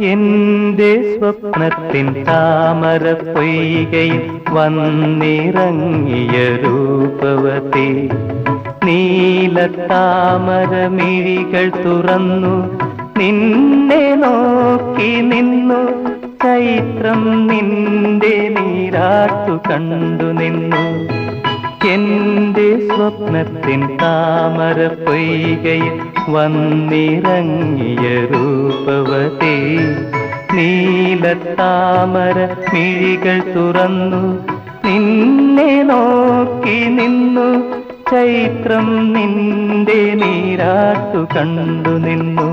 എന്റെ സ്വപ്നത്തിൻ താമര പൊയ്കയിൽ വന്നിറങ്ങിയ രൂപവതി. നീലത്താമരമിഴികൾ തുറന്നു നിന്നെ നോക്കി നിന്നു. ചൈത്രം നിന്റെ നീരാട്ടു കണ്ടു നിന്നു. എന്റെ സ്വപ്നത്തിൻ താമര പൊയ്കയിൽ വന്നിറങ്ങിയ രൂപവതി താമര മിഴികൾ തുറന്നു നിന്നെ നോക്കി നിന്നു. ചൈത്രം നിന്റെ നീരാട്ടു കണ്ടു നിന്നു.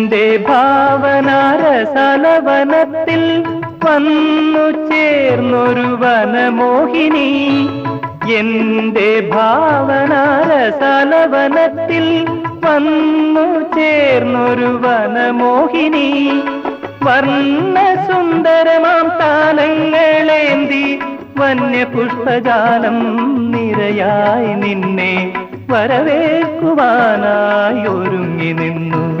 എന്റെ ഭാവനാരസലവനത്തിൽ വന്നു ചേർന്നൊരു വനമോഹിനി. എന്റെ ഭാവനാരസലവനത്തിൽ വന്നു ചേർന്നൊരു വനമോഹിനി. വർണ സുന്ദരമാം താലങ്ങളേന്തി വന്യപുഷ്പജാലം നിരയായി നിന്നെ വരവേൽക്കുവാനായി ഒരുങ്ങി നിന്നു.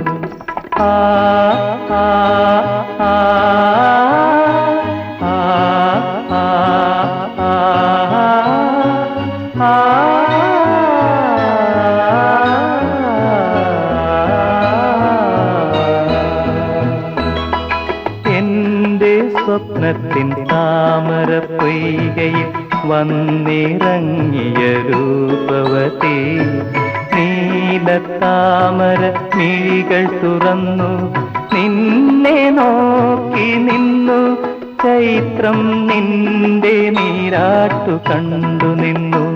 സ്വപ്നത്തിൻ താമര പൊയ്കയിൽ വന്നിറങ്ങിയ രൂപവതി നീലത്താമര മിഴികൾ തുറന്നു. നിന്നെ നോക്കി നിന്നു. ചൈത്രം നിന്റെ നീരാട്ടു കണ്ടു നിന്നു.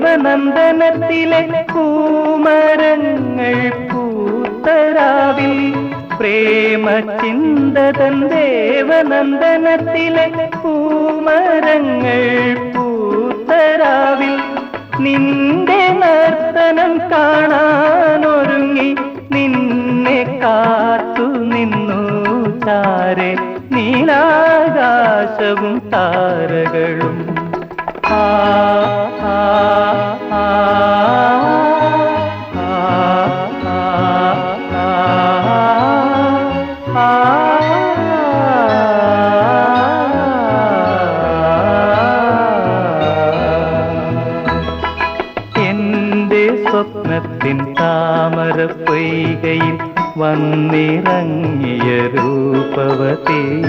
ദേവനന്ദനത്തിലെ പൂമരങ്ങൾ പൂത്തരാവിൽ പ്രേമ ചിന്തതൻ ദേവനന്ദനത്തിലെ പൂമരങ്ങൾ പൂത്തരാവിൽ നിന്റെ നർത്തനം കാണാനൊരുങ്ങി നിന്നെ കാത്തു നിന്നു ചാരെ നീലാകാശവും താരകളും. ആ സ്വപ്നത്തിൻ താമര പൊയ്കയിൽ വന്നിറങ്ങിയ രൂപവതി.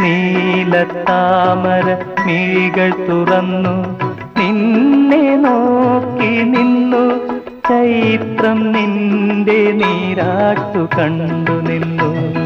നീലത്താമര മിഴികൾ തുറന്നു. നിന്നെ നോക്കി നിന്നു. ചൈത്രം നിന്റെ നീരാട്ടു കണ്ടു നിന്നു.